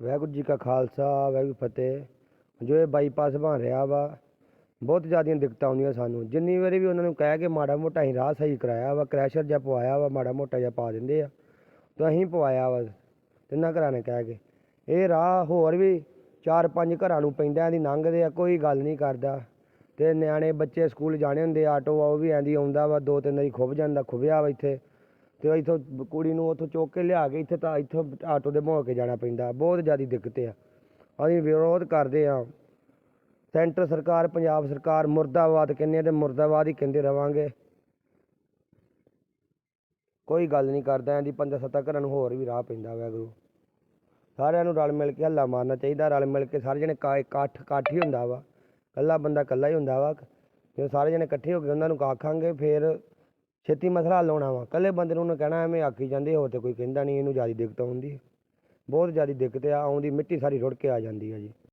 ਵਾਹਿਗੁਰੂ ਜੀ ਕਾ ਖਾਲਸਾ, ਵਾਹਿਗੁਰੂ ਫਤਿਹ। ਜੋ ਇਹ ਬਾਈਪਾਸ ਬਣ ਰਿਹਾ ਵਾ, ਬਹੁਤ ਜ਼ਿਆਦੀਆਂ ਦਿੱਕਤਾਂ ਆਉਂਦੀਆਂ ਸਾਨੂੰ। ਜਿੰਨੀ ਵਾਰੀ ਵੀ ਉਹਨਾਂ ਨੂੰ ਕਹਿ ਕੇ ਮਾੜਾ ਮੋਟਾ ਅਸੀਂ ਰਾਹ ਸਹੀ ਕਰਾਇਆ ਵਾ ਕ੍ਰੈਸ਼ਰ ਜਿਹਾ ਪਵਾਇਆ ਵਾ, ਮਾੜਾ ਮੋਟਾ ਜਿਹਾ ਪਾ ਦਿੰਦੇ ਆ, ਤਾਂ ਅਸੀਂ ਪਵਾਇਆ ਵਾ, ਤਿੰਨਾਂ ਘਰਾਂ ਨੇ ਕਹਿ ਕੇ। ਇਹ ਰਾਹ ਹੋਰ ਵੀ ਚਾਰ ਪੰਜ ਘਰਾਂ ਨੂੰ ਪੈਂਦਾ ਦੀ ਲੰਘਦੇ ਆ, ਕੋਈ ਗੱਲ ਨਹੀਂ ਕਰਦਾ। ਤੇ ਨਿਆਣੇ ਬੱਚੇ ਸਕੂਲ ਜਾਣੇ ਹੁੰਦੇ, ਆਟੋ ਆ, ਉਹ ਵੀ ਐਂਦੀ ਆਉਂਦਾ ਵਾ, ਦੋ ਤਿੰਨ ਵਾਰੀ ਖੁੱਭ ਜਾਂਦਾ, ਖੁੱਭਿਆ ਵਾ ਇੱਥੇ। ਤੇ ਇੱਥੋਂ ਕੁੜੀ ਨੂੰ ਉੱਥੋਂ ਚੁੱਕ ਕੇ ਲਿਆ ਕੇ ਇੱਥੇ ਤਾਂ ਇੱਥੋਂ ਆਟੋ ਦੇ ਮੋੜ ਕੇ ਜਾਣਾ ਪੈਂਦਾ। ਬਹੁਤ ਜ਼ਿਆਦਾ ਦਿੱਕਤ ਆ। ਅਸੀਂ ਵਿਰੋਧ ਕਰਦੇ ਆ। ਸੈਂਟਰ ਸਰਕਾਰ, ਪੰਜਾਬ ਸਰਕਾਰ ਮੁਰਦਾਬਾਦ ਕਹਿੰਦੇ ਆ ਤੇ ਮੁਰਦਾਬਾਦ ਹੀ ਕਹਿੰਦੇ ਰਵਾਂਗੇ। ਕੋਈ ਗੱਲ ਨਹੀਂ ਕਰਦਾ ਇਹਦੀ ਪੰਜਾਂ ਸੱਤਾਂ ਘਰਾਂ ਨੂੰ ਹੋਰ ਵੀ ਰਾਹ ਪੈਂਦਾ ਵੈਗਰੂ। ਸਾਰਿਆਂ ਨੂੰ ਰਲ ਮਿਲ ਕੇ ਹੱਲਾ ਮਾਰਨਾ ਚਾਹੀਦਾ, ਰਲ ਮਿਲ ਕੇ ਸਾਰੇ ਜਣੇ ਕਾ- ਇਕੱਠ ਇਕੱਠ ਹੀ ਹੁੰਦਾ ਵਾ। ਇਕੱਲਾ ਬੰਦਾ ਇਕੱਲਾ ਹੀ ਹੁੰਦਾ ਵਾ। ਜੇ ਸਾਰੇ ਜਣੇ ਇਕੱਠੇ ਹੋ ਕੇ ਉਹਨਾਂ ਨੂੰ ਆਖਾਂਗੇ ਫਿਰ ਛੇਤੀ ਮਸਲਾ ਹੱਲ ਹੋਣਾ ਵਾ। ਇਕੱਲੇ ਬੰਦੇ ਨੂੰ ਉਹਨੇ ਕਹਿਣਾ ਐਵੇਂ ਆਖੀ ਜਾਂਦੇ ਹੋਰ ਤੇ ਕੋਈ ਕਹਿੰਦਾ ਨਹੀਂ, ਇਹਨੂੰ ਜ਼ਿਆਦਾ ਦਿੱਕਤ ਆਉਂਦੀ ਬਹੁਤ ਜ਼ਿਆਦਾ ਦਿੱਕਤ ਆ, ਆਉਂਦੀ ਮਿੱਟੀ ਸਾਰੀ ਰੁੜ ਕੇ ਆ ਜਾਂਦੀ ਆ ਜੀ।